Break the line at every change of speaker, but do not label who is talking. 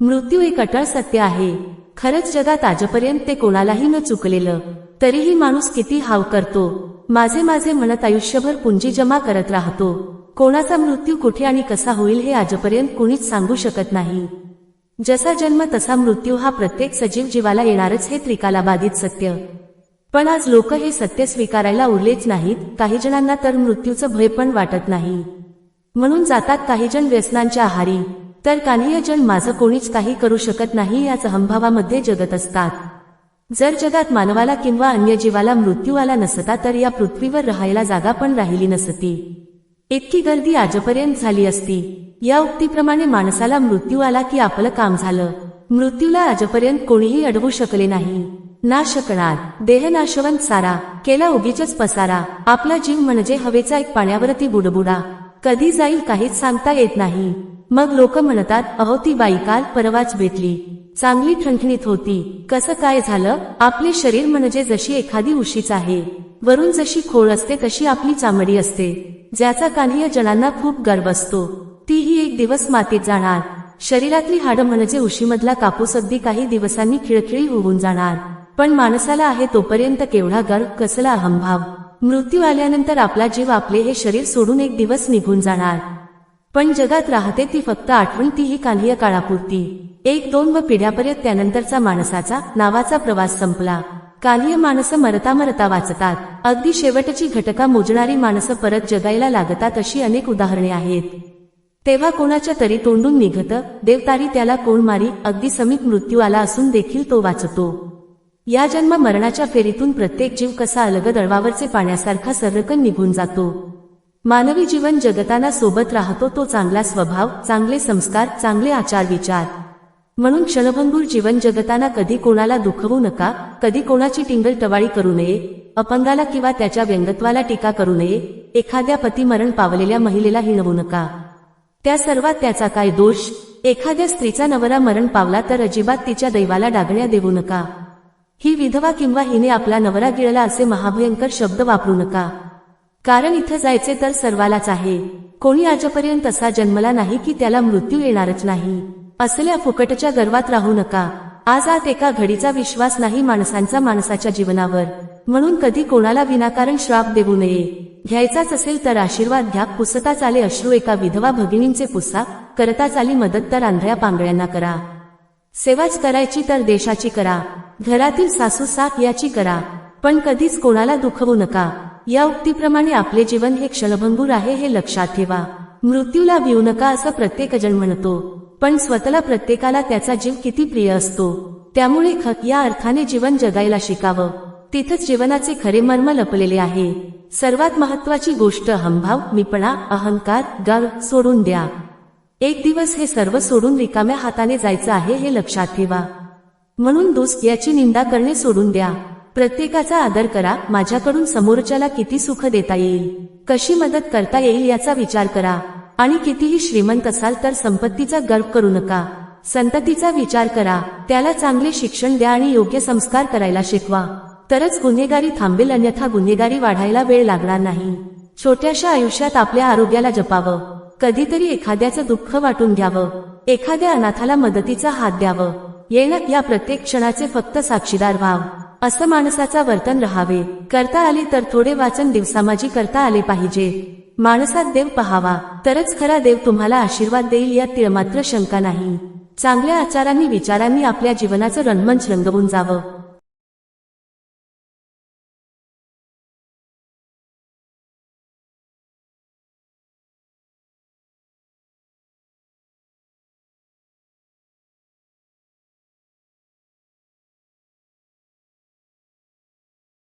मृत्यू एक अटळ सत्य आहे. खरंच जगात आजपर्यंत ते कोणालाही न चुकलेलं. तरीही माणूस किती हाव करतो. माझे माझे म्हणत आयुष्यभर पुंजी जमा करत राहतो. कोणाचा मृत्यू कुठे आणि कसा होईल हे आजपर्यंत कुणीच सांगू शकत नाही. जसा जन्म तसा मृत्यू हा प्रत्येक सजीव जीवाला येणारच हे त्रिकालाबाधित सत्य. पण आज लोक हे सत्य स्वीकारायला उरलेच नाहीत. काही जणांना तर मृत्यूचं भय पण वाटत नाही. म्हणून जातात काही जण व्यसनांच्या आहारी. तर कान्हीयजन माझं कोणीच काही करू शकत नाही याच अहंभावामध्ये जगत असतात. जर जगात मानवाला किंवा अन्य जीवाला मृत्यू आला नसता तर या पृथ्वीवर राहायला जागा पण राहिली नसती. इतकी गर्दी आजपर्यंत झाली असती. या उक्तीप्रमाणे माणसाला मृत्यू आला की आपलं काम झालं. मृत्यूला आजपर्यंत कोणीही अडवू शकले नाही. ना शकणार. देह नाशवंत सारा. केला उगीच पसारा. आपला जीव म्हणजे हवेचा एक पाण्यावरती बुडबुडा. कधी जाईल काहीच सांगता येत नाही. मग लोक म्हणतात अहो ती बाई काल परवाच भेटली. चांगली ठणठणीत होती. कसं काय झालं? आपले शरीर म्हणजे जशी एखादी उशीच आहे. वरून जशी खोळ असते तशी आपली चामडी असते. ज्याचा कान्हीय जणांना खूप गर्व असतो. तीही एक दिवस मातीत जाणार. शरीरातली हाडं म्हणजे उशीमधला कापूस अगदी काही दिवसांनी खिळखिळी होऊन जाणार. पण माणसाला आहे तोपर्यंत केवढा गर्व कसला अहंभाव. मृत्यू आल्यानंतर आपला जीव आपले हे शरीर सोडून एक दिवस निघून जाणार. पण जगात राहते ती फक्त आठवण तीही कान्हीय काळापुरती. एक दोन व पिढ्यापर्यंत त्यानंतरचा माणसाचा नावाचा प्रवास संपला. कान्हीय माणसं मरता मरता वाचतात. अगदी शेवटची घटका मोजणारी माणसं परत जगायला लागतात अशी अनेक उदाहरणे आहेत. तेव्हा कोणाच्या तरी तोंडून निघत देवतारी त्याला कोण मारी अगदी समीप मृत्यू आला असून देखील तो वाचतो. या जन्म मरणाच्या फेरीतून प्रत्येक जीव कसा अलग दळवावरचे पाण्यासारखा सर्रकन निघून जातो. मानवी जीवन जगताना सोबत राहतो तो चांगला स्वभाव चांगले संस्कार चांगले आचार विचार म्हणून क्षणभंगूर जीवन जगताना कधी कोणाला दुखवू नका कधी कोणाची टिंगल टवाळी करू नये अपंगाला किंवा त्याच्या व्यंगत्वाला टीका करू नये एखाद्या पती मरण पावलेल्या महिलेला हिणवू नका. त्या सर्वात त्याचा काय दोष? एखाद्या स्त्रीचा नवरा मरण पावला तर अजिबात तिच्या दैवाला डागण्या देऊ नका. ही विधवा किंवा हिने आपला नवरा गिळला असे महाभयंकर शब्द वापरू नका. कारण इथं जायचे तर सर्वालाच आहे. कोणी आजपर्यंत असा जन्मला नाही की त्याला मृत्यू येणारच नाही. असल्या फुकटच्या गर्वात राहू नका. आज आत एका घडीचा विश्वास नाही माणसांचा माणसाच्या जीवनावर. म्हणून कधी कोणाला विनाकारण श्राप देऊ नये. घ्यायचाच असेल तर आशीर्वाद घ्या. पुसता चाले अश्रू एका विधवा भगिनींचे पुसा. करता चाली मदत तर आंधळ्या पांगळ्यांना करा. सेवाच करायची तर देशाची करा. घरातील सासू साथ याची करा. पण कधीच कोणाला दुखवू नका. या उक्तीप्रमाणे आपले जीवन हे क्षणभंगूर आहे हे लक्षात ठेवा. मृत्यूला भिवू नका असं प्रत्येकजण म्हणतो पण स्वतःला प्रत्येकाला त्याचा जीव किती प्रिय असतो. त्यामुळे खत या अर्थाने जीवन जगायला शिकावं. तिथंच जीवनाचे खरे मर्म लपलेले आहे. सर्वात महत्वाची गोष्ट हमभाव मीपणा अहंकार गर्व सोडून द्या. एक दिवस हे सर्व सोडून रिकाम्या हाताने जायचं आहे हे लक्षात ठेवा. म्हणून दोस्त याची निंदा करणे सोडून द्या. प्रत्येकाचा आदर करा. माझ्याकडून समोरच्याला किती सुख देता येईल? कशी मदत करता येईल याचा विचार करा. आणि कितीही श्रीमंत असाल तर संपत्तीचा गर्व करू नका. संततीचा विचार करा. त्याला चांगले शिक्षण द्या आणि योग्य संस्कार करायला शिकवा. तरच गुन्हेगारी थांबेल अन्यथा गुन्हेगारी वाढायला वेळ लागणार नाही. छोट्याशा आयुष्यात आपल्या आरोग्याला जपावं. कधीतरी एखाद्याचं दुःख वाटून घ्यावं. एखाद्या अनाथाला मदतीचा हात द्यावं. येणं या प्रत्येक क्षणाचे फक्त साक्षीदार व्हाव. असं माणसाचा वर्तन राहावे. करता आले तर थोडे वाचन दिवसामाजी करता आले पाहिजे. माणसात देव पहावा. तरच खरा देव तुम्हाला आशीर्वाद देईल यात तिळमात्र शंका नाही. चांगल्या आचारांनी विचारांनी आपल्या जीवनाचं रणमंच रंगवून जावं.